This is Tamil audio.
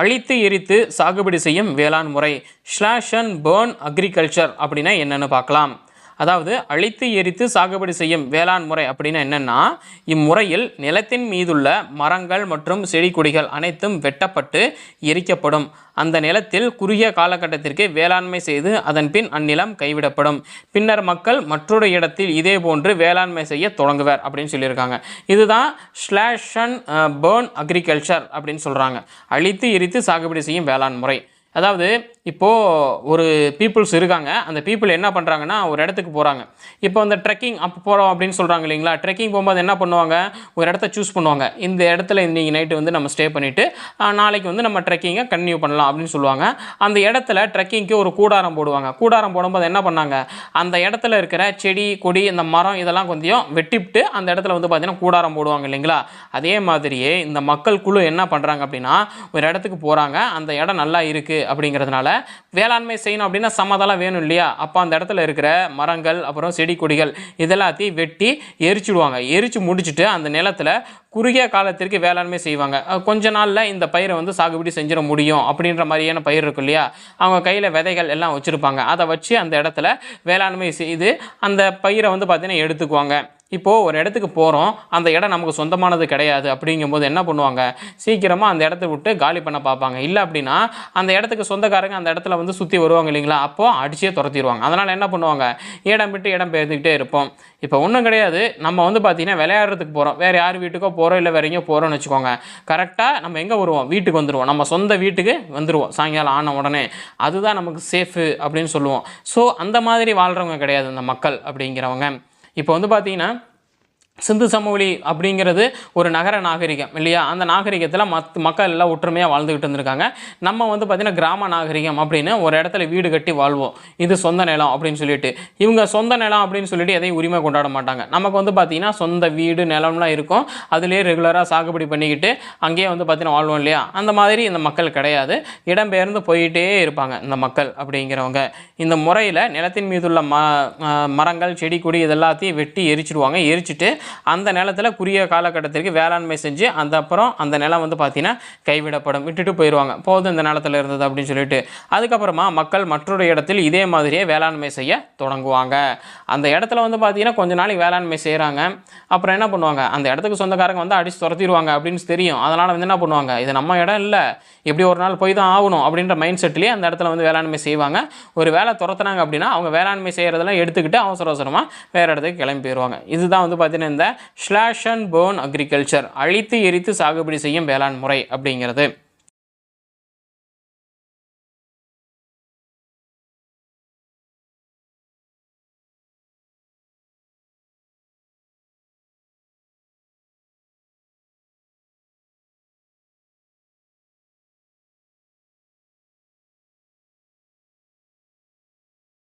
அழித்து எரித்து சாகுபடி செய்யும் வேளாண் முறை ஸ்லாஷ் அண்ட் பேர்ன் அக்ரிகல்ச்சர் அப்படின்னா என்னென்னு பார்க்கலாம். அதாவது அழித்து எரித்து சாகுபடி செய்யும் வேளாண் முறை அப்படின்னா என்னென்னா இம்முறையில் நிலத்தின் மீதுள்ள மரங்கள் மற்றும் செடி கொடிகள் அனைத்தும் வெட்டப்பட்டு எரிக்கப்படும். அந்த நிலத்தில் குறுகிய காலகட்டத்திற்கு வேளாண்மை செய்து அதன் பின் அந்நிலம் கைவிடப்படும். பின்னர் மக்கள் மற்றொரு இடத்தில் இதே போன்று வேளாண்மை செய்ய தொடங்குவர் அப்படின்னு சொல்லியிருக்காங்க. இதுதான் ஸ்லாஷ் அண்ட் பேர்ன் அக்ரிகல்ச்சர் அப்படின்னு சொல்கிறாங்க அழித்து எரித்து சாகுபடி செய்யும் வேளாண் முறை. அதாவது இப்போது ஒரு பீப்புள்ஸ் இருக்காங்க. அந்த பீப்புள் என்ன பண்ணுறாங்கன்னா ஒரு இடத்துக்கு போகிறாங்க இப்போ அந்த ட்ரெக்கிங் அப்போ போகிறோம் அப்படின்னு சொல்கிறாங்க இல்லைங்களா? ட்ரெக்கிங் போகும்போது என்ன பண்ணுவாங்க? ஒரு இடத்த சூஸ் பண்ணுவாங்க. இந்த இடத்துல இன்றைக்கி நைட்டு வந்து நம்ம ஸ்டே பண்ணிவிட்டு நாளைக்கு வந்து நம்ம ட்ரெக்கிங்கை கன்டினியூ பண்ணலாம் அப்படின்னு சொல்லுவாங்க. அந்த இடத்துல ட்ரெக்கிங்க்கு ஒரு கூடாரம் போடுவாங்க. கூடாரம் போடும்போது என்ன பண்ணாங்க? அந்த இடத்துல இருக்கிற செடி கொடி இந்த மரம் இதெல்லாம் கொஞ்சம் வெட்டிவிட்டு அந்த இடத்துல வந்து பார்த்திங்கன்னா கூடாரம் போடுவாங்க இல்லைங்களா? அதே மாதிரியே இந்த மக்கள் குழு என்ன பண்ணுறாங்க அப்படின்னா ஒரு இடத்துக்கு போகிறாங்க அந்த இடம் நல்லா இருக்குது அப்படிங்கிறதுனால வேளாண்மை செய்யணும் அப்படின்னா சமதளம் வேணும் இல்லையா? அப்போ அந்த இடத்துல இருக்கிற மரங்கள் அப்புறம் செடி கொடிகள் இதெல்லாத்தையும் வெட்டி எரிச்சிடுவாங்க. எரிச்சு முடிச்சுட்டு அந்த நிலத்துல குறுகிய காலத்திற்கு வேளாண்மை செய்வாங்க. கொஞ்ச நாளில் இந்த பயிரை வந்து சாகுபடி செஞ்சிட முடியும் அப்படின்ற மாதிரியான பயிர் இருக்கும் இல்லையா? அவங்க கையில் விதைகள் எல்லாம் வச்சுருப்பாங்க. அதை வச்சு அந்த இடத்துல வேளாண்மை செய்து அந்த பயிரை வந்து பார்த்திங்கன்னா எடுத்துக்குவாங்க. இப்போது ஒரு இடத்துக்கு போகிறோம் அந்த இடம் நமக்கு சொந்தமானது கிடையாது அப்படிங்கும்போது என்ன பண்ணுவாங்க? சீக்கிரமாக அந்த இடத்த விட்டு காலி பண்ண பார்ப்பாங்க. இல்லை அப்படின்னா அந்த இடத்துக்கு சொந்தக்காரங்க அந்த இடத்துல வந்து சுற்றி வருவாங்க இல்லைங்களா? அப்போது அடிச்சே துரத்திடுவாங்க. அதனால் என்ன பண்ணுவாங்க? இடம் விட்டு இடம் பெயர்ந்துக்கிட்டே இருப்போம். இப்போ ஒன்றும் கிடையாது. நம்ம வந்து பார்த்திங்கன்னா விளையாடுறதுக்கு போகிறோம் வேறு யார் வீட்டுக்கோ போகிறோம் இல்லை வேறு எங்கேயோ போகிறோம்னு வச்சுக்கோங்க. கரெக்டாக நம்ம எங்கே வருவோம்? வீட்டுக்கு வந்துடுவோம் நம்ம சொந்த வீட்டுக்கு வந்துடுவோம் சாயங்காலம் ஆன உடனே. அதுதான் நமக்கு சேஃபு அப்படின்னு சொல்லுவோம். ஸோ அந்த மாதிரி வாழ்கிறவங்க கிடையாது இந்த மக்கள் அப்படிங்கிறவங்க. இப்போ வந்து பார்த்தீங்கன்னா சிந்து சமவெளி அப்படிங்கிறது ஒரு நகர நாகரிகம் இல்லையா? அந்த நாகரிகத்தில் மத் மக்கள் எல்லாம் ஒற்றுமையாக வாழ்ந்துக்கிட்டு இருந்திருக்காங்க. நம்ம வந்து பார்த்திங்கன்னா கிராம நாகரிகம் அப்படின்னு ஒரு இடத்துல வீடு கட்டி வாழ்வோம். இது சொந்த நிலம் அப்படின்னு சொல்லிட்டு. இவங்க சொந்த நிலம் அப்படின்னு சொல்லிட்டு எதையும் உரிமை கொண்டாட மாட்டாங்க. நமக்கு வந்து பார்த்திங்கன்னா சொந்த வீடு நிலம்லாம் இருக்கும். அதுலேயே ரெகுலராக சாகுபடி பண்ணிக்கிட்டு அங்கேயே வந்து பார்த்திங்கன்னா வாழ்வோம் இல்லையா? அந்த மாதிரி இந்த மக்கள் கிடையாது. இடம்பெயர்ந்து போயிட்டே இருப்பாங்க இந்த மக்கள் அப்படிங்கிறவங்க. இந்த முறையில் நிலத்தின் மீதுள்ள ம மரங்கள் செடி கொடி இதெல்லாத்தையும் வெட்டி எரிச்சிடுவாங்க. எரிச்சிட்டு அந்த நிலத்துல குறுகிய காலகட்டத்திற்கு வேளாண்மை செஞ்சு அந்த அப்புறம் அந்த நிலம் வந்து பார்த்தீங்கன்னா கைவிடப்படும். விட்டுட்டு போயிடுவாங்க போதும் இந்த நிலத்துல இருந்தது அப்படின்னு சொல்லிட்டு. அதுக்கப்புறமா மக்கள் மற்றொரு இடத்தில் இதே மாதிரியே வேளாண்மை செய்ய தொடங்குவாங்க. அந்த இடத்துல வந்து பார்த்தீங்கன்னா கொஞ்ச நாளைக்கு வேளாண்மை செய்கிறாங்க அப்புறம் என்ன பண்ணுவாங்க? அந்த இடத்துக்கு சொந்தக்காரங்க வந்து அடிச்சு துரத்திடுவாங்க அப்படின்னு தெரியும். அதனால் வந்து என்ன பண்ணுவாங்க? இது நம்ம இடம் இல்லை. எப்படி ஒரு நாள் போய் தான் ஆகணும் அப்படின்ற மைண்ட் செட்லேயே அந்த இடத்துல வந்து வேளாண்மை செய்வாங்க. ஒரு வேலை துரத்துனாங்க அப்படின்னா அவங்க வேளாண்மை செய்கிறதெல்லாம் எடுத்துக்கிட்டு அவசர அவசரமாக வேறு இடத்துக்கு கிளம்பி போயிடுவாங்க இதுதான் வந்து பார்த்தீங்கன்னா இந்த ஸ்லாஷ் அண்ட் போன் அக்ரிகல்ச்சர் அழித்து எரித்து சாகுபடி செய்யும் வேளாண் முறை அப்படிங்கிறது.